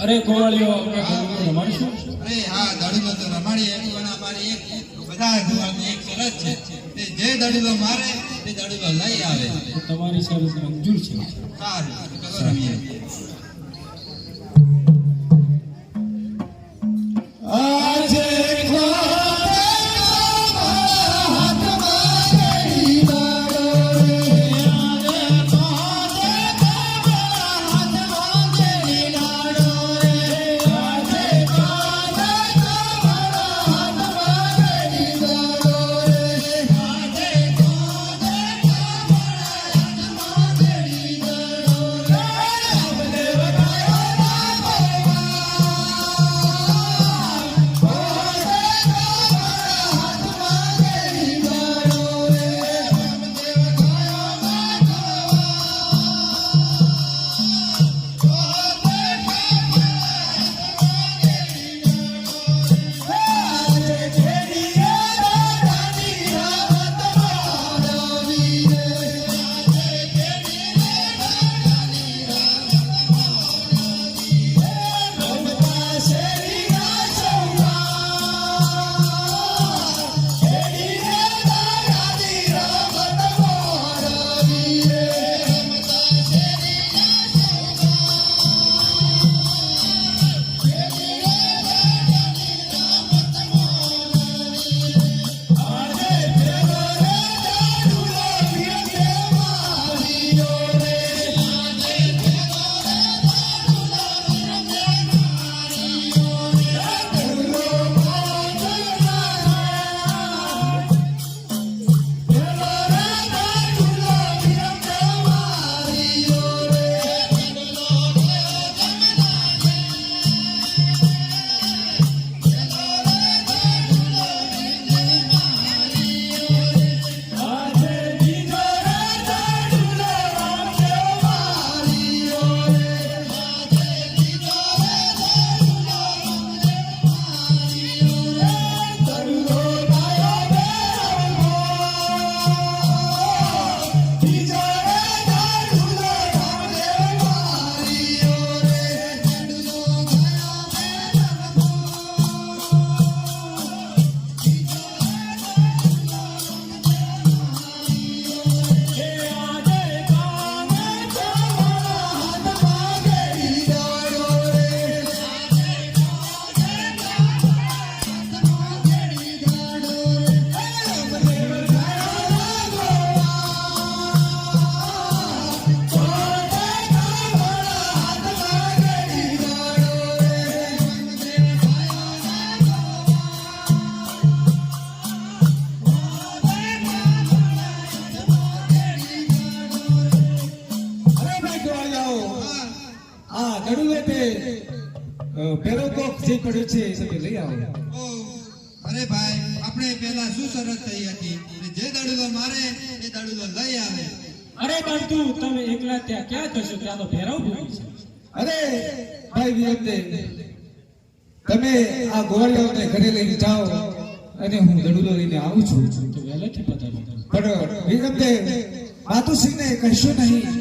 અરે ગોવાળીઓ રમાડીશું? અરે હા દાડીલો તો રમાડીએ. પણ અમારી એક બધા ગુવારની એક શરત છે. તે જે દાડીલો મારે તે દાડીલો લઈ આવે. તમારી શરત મંજૂર છે. સારું રમીએ દડુલે તે પેલો કોક જે પડ્યો છે એ તમે લઈ આવો. અરે ભાઈ આપણે પહેલા શું શરત થઈ હતી? જે દાડુલો મારે એ દાડુલો લઈ આવે. અરે બાંધુ તમે એકલા ત્યાં ક્યાં જશો ત્યાં તો ભેરવ છે. અરે ભાઈ વિયતે તમે આ ગોવાળિયાઓને ઘરે લઈને જાઓ અને હું દડુલો લઈને આવું છું. તો વહેલેથી પતાવી દો. પણ વિરમદે માતુશ્રીને કહેશો નહીં.